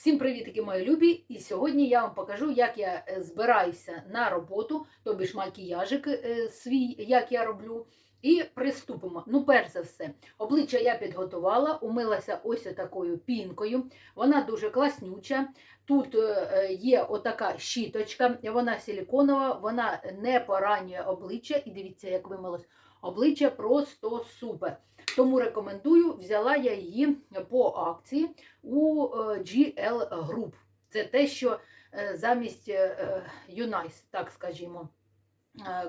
Всім привітки, мої любі! І сьогодні я вам покажу, як я е, збираюся на роботу, тобі ж макіяжик е, свій, як я роблю. І приступимо. Ну, перш за все, обличчя я підготувала, умилася ось такою пінкою. Вона дуже класнюча. Тут е, є отака щіточка, вона силіконова, вона не поранює обличчя. І дивіться, як вимилось. Обличчя просто супер. Тому рекомендую, взяла я її по акції у е, GL Group. Це те, що е, замість Unice, так скажімо,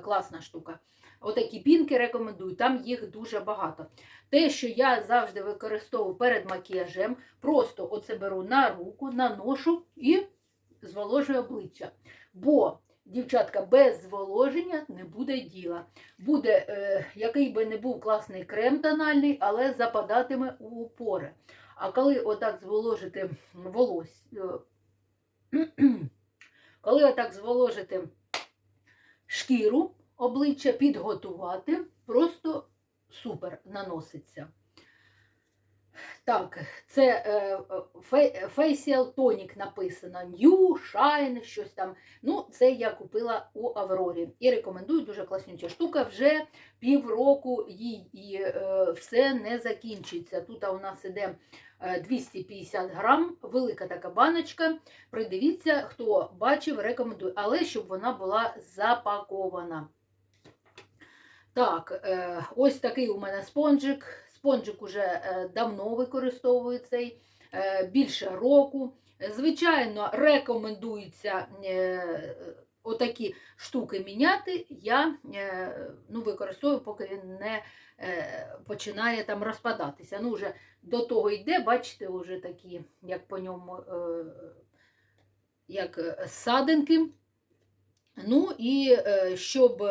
класна штука. Отакі пінки рекомендую, там їх дуже багато. Те, що я завжди використовую перед макіяжем, просто оце беру на руку, наношу і зволожую обличчя. Бо Дівчатка, без зволоження не буде діла. Буде, е, який би не був класний крем тональний, але западатиме у пори. А коли отак зволожити волосся, е, коли отак зволожити шкіру, обличчя підготувати, просто супер наноситься. Так, це е, Facial Tonic написано New Shine, щось там. Ну, це я купила у Аврорі. І рекомендую дуже класнюча штука. Вже півроку і е, все не закінчиться. Тут у нас іде 250 грам, велика така баночка. Придивіться, хто бачив, рекомендую, але щоб вона була запакована. Так, е, ось такий у мене спонжик. Спонжик уже е, давно використовую цей е, більше року. Звичайно, рекомендується отакі штуки міняти. Я ну, використовую, поки він не починає там розпадатися. Ну, вже До того йде, бачите, вже такі, як по ньому, як садинки. Ну і щоб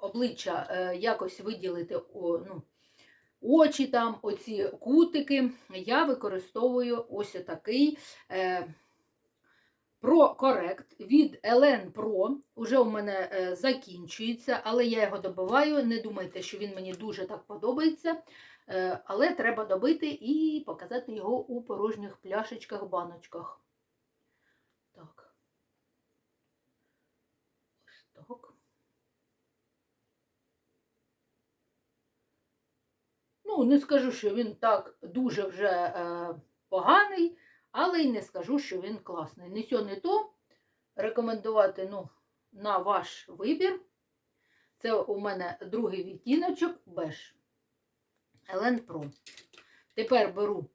обличчя якось виділити, ну, очі, там, оці кутики, я використовую ось такий е, Pro Correct від Elen Pro. Уже у мене е, закінчується, але я його добиваю. Не думайте, що він мені дуже так подобається. Е, але треба добити і показати його у порожніх пляшечках, баночках. Так. Ось так. Ну, не скажу, що він так дуже вже е, поганий, але й не скажу, що він класний. Не сьо, не то. Рекомендувати ну, на ваш вибір. Це у мене другий відтіночок беж. Елен Pro. Тепер беру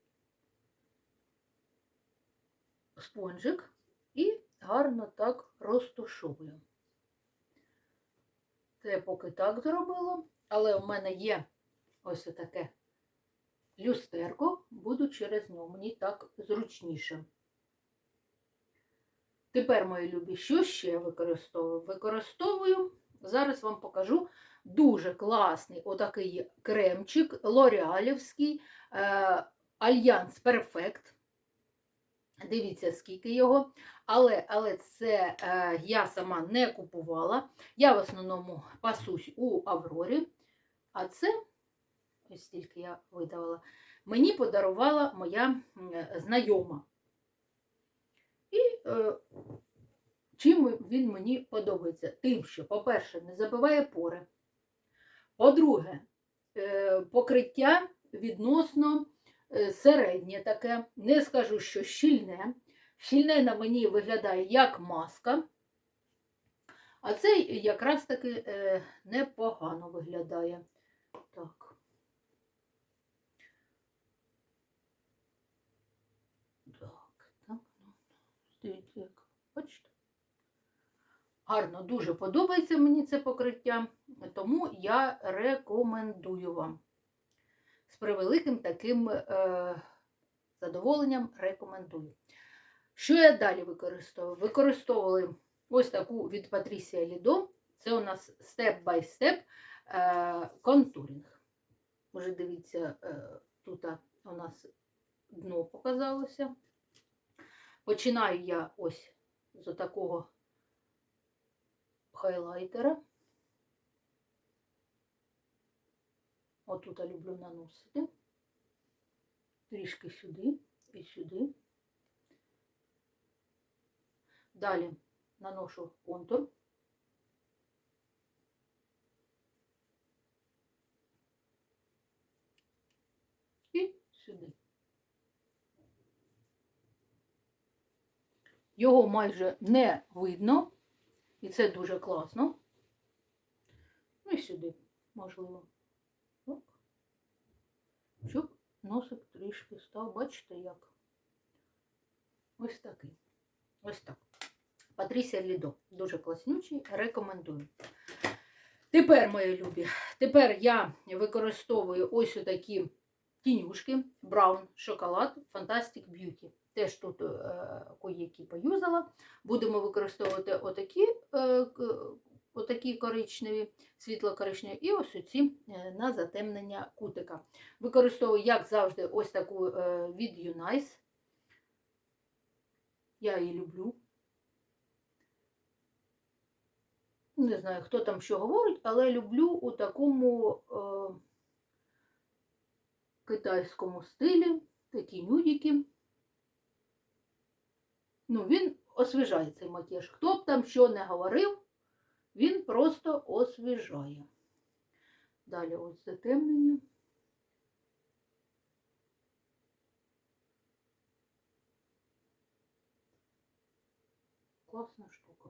спонжик і гарно так розтушовую. Це поки так зробило, але у мене є ось таке люстерко, буду через нього, мені так зручніше. Тепер, мої любі, що ще я використовую? Використовую, зараз вам покажу дуже класний отакий кремчик лореалівський Альянс Перфект. Дивіться, скільки його. Але але це е, я сама не купувала. Я в основному пасусь у Аврорі. А це ось стільки я видавала, мені подарувала моя знайома. І е, чим він мені подобається? Тим, що, по-перше, не забиває пори. По-друге, е, покриття відносно середнє таке, не скажу, що щільне. Щільне на мені виглядає як маска, а цей якраз таки е, непогано виглядає. Так. Так, Дивіться, як бачите. Гарно, дуже подобається мені це покриття, тому я рекомендую вам. З превеликим таким е, задоволенням рекомендую. Що я далі використовую? Використовували ось таку від Patricia Lido. Це у нас степ-бай-степ контуринг. Може, дивіться, е, тут у нас дно показалося. Починаю я ось з такого хайлайтера. Отут я люблю наносити. Трішки сюди і сюди. Далі наношу контур. І сюди. Його майже не видно, і це дуже класно. Ну і сюди, можливо. Щоб носик трішки став, бачите, як? Ось такий. Ось так. Патрісія Лідо. Дуже класнючий, рекомендую. Тепер, мої любі, тепер я використовую ось такі тінюшки Brown шоколад Fantastic Beauty. Теж тут е, кої-які поюзала. Будемо використовувати отакі, е, отакі коричневі, світло-коричневі, і ось оці е, на затемнення кутика. Використовую, як завжди, ось таку е, від Unice. Я її люблю. Не знаю, хто там що говорить, але люблю у такому е, китайському стилі, такі нюдики. Ну, він освіжає цей макіяж. Хто б там що не говорив, він просто освіжає. Далі ось затемнення. Класна штука.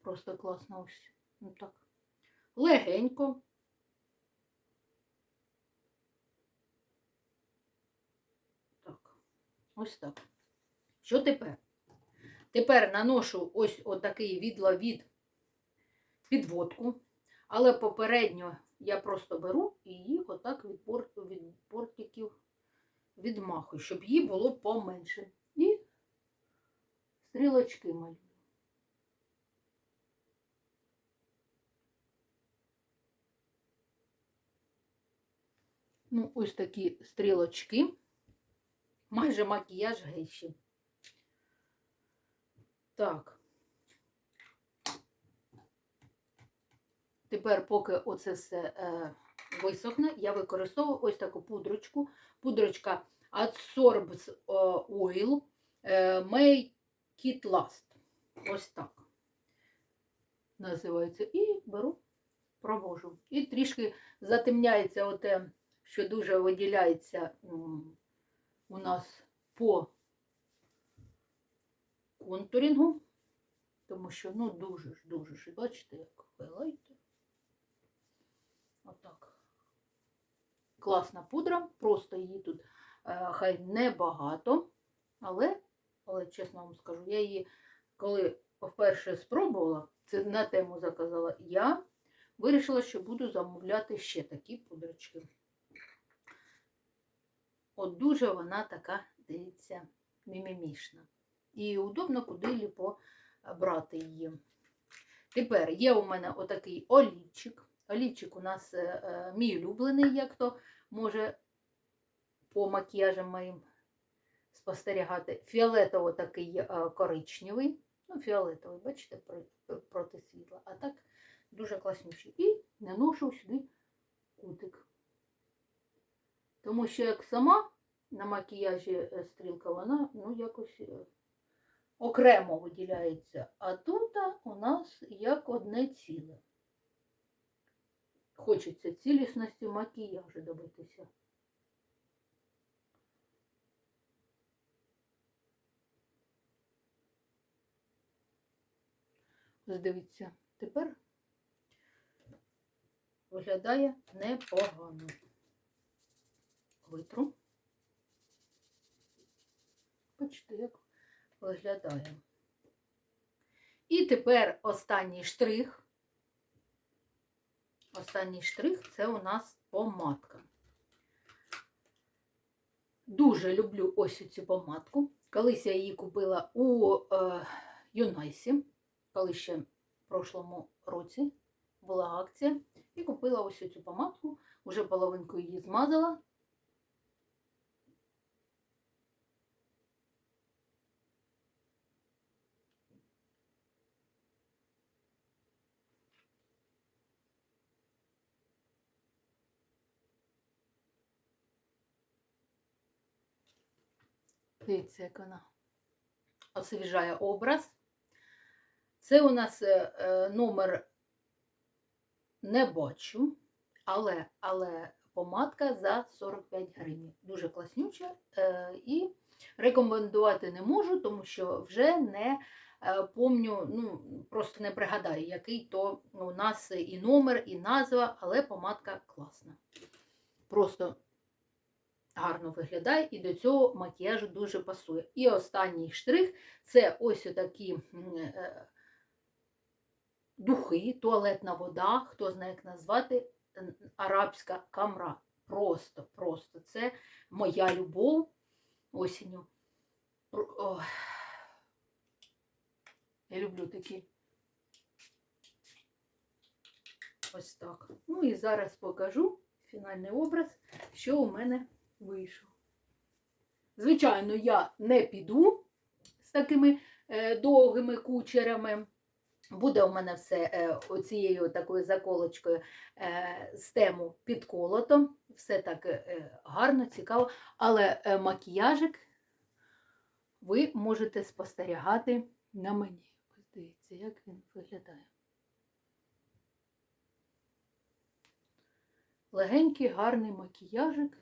Просто класно ось. Ну так. Легенько. Так. Ось так. Що тепер? Тепер наношу ось отакий відловід підводку, але попередньо я просто беру і їх отак від бортиків відмахую, щоб її було поменше. І стрілочки малюю. Ну, ось такі стрілочки. Майже макіяж гейші. Так. Тепер, поки оце все е, висохне, я використовую ось таку пудрочку. Пудрочка Adsorbs е, Oil е, Make It Last. Ось так. Називається. І беру, провожу. І трішки затемняється оте, що дуже виділяється у нас по контурінгу, тому що ну дуже ж, дуже ж, бачите, як хайлайтер. Отак. Класна пудра, просто її тут е, хай небагато, але, але чесно вам скажу, я її, коли вперше спробувала, це на тему заказала, я вирішила, що буду замовляти ще такі пудрочки. От дуже вона така, дивіться, мімімішна. І удобно куди брати її. Тепер є у мене отакий олівчик. Олівчик у нас е, е, мій улюблений, як хто може по макіяжам моїм спостерігати. Фіолетово такий е, коричневий. Ну, фіолетовий, бачите, проти світла. А так дуже класніший. І наношу сюди кутик. Тому що як сама на макіяжі е, стрілка, вона ну, якось е, окремо виділяється. А тут у нас як одне ціле. Хочеться цілісності макіяжу добитися. Ось дивіться, тепер виглядає непогано. Витру. Бачите, як виглядає. І тепер останній штрих. Останній штрих це у нас помадка. Дуже люблю ось цю помадку. Колись я її купила у е, Юнайсі, коли ще в прошлому році була акція. І купила ось цю помадку, уже половинку її змазала. Дивіться, як вона освіжає образ. Це у нас е, е, номер не бачу, але, але помадка за 45 гривень. Дуже класнюча е, і рекомендувати не можу, тому що вже не помню, ну, просто не пригадаю, який то у нас і номер, і назва, але помадка класна. Просто гарно виглядає і до цього макіяжу дуже пасує. І останній штрих це ось такі е, духи, туалетна вода, хто знає, як назвати, арабська камра. Просто, просто. Це моя любов осінню. Ой. Я люблю такі. Ось так. Ну і зараз покажу фінальний образ, що у мене вийшов. Звичайно, я не піду з такими е, довгими кучерями. Буде у мене все е, оцією такою заколочкою е, з тему під колотом. Все так гарно, цікаво. Але макіяжик ви можете спостерігати на мені. Ось дивіться, як він виглядає. Легенький, гарний макіяжик.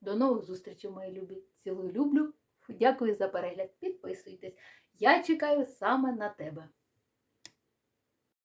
До нових зустрічей, мої любі. Цілую люблю. Дякую за перегляд. Підписуйтесь. Я чекаю саме на тебе.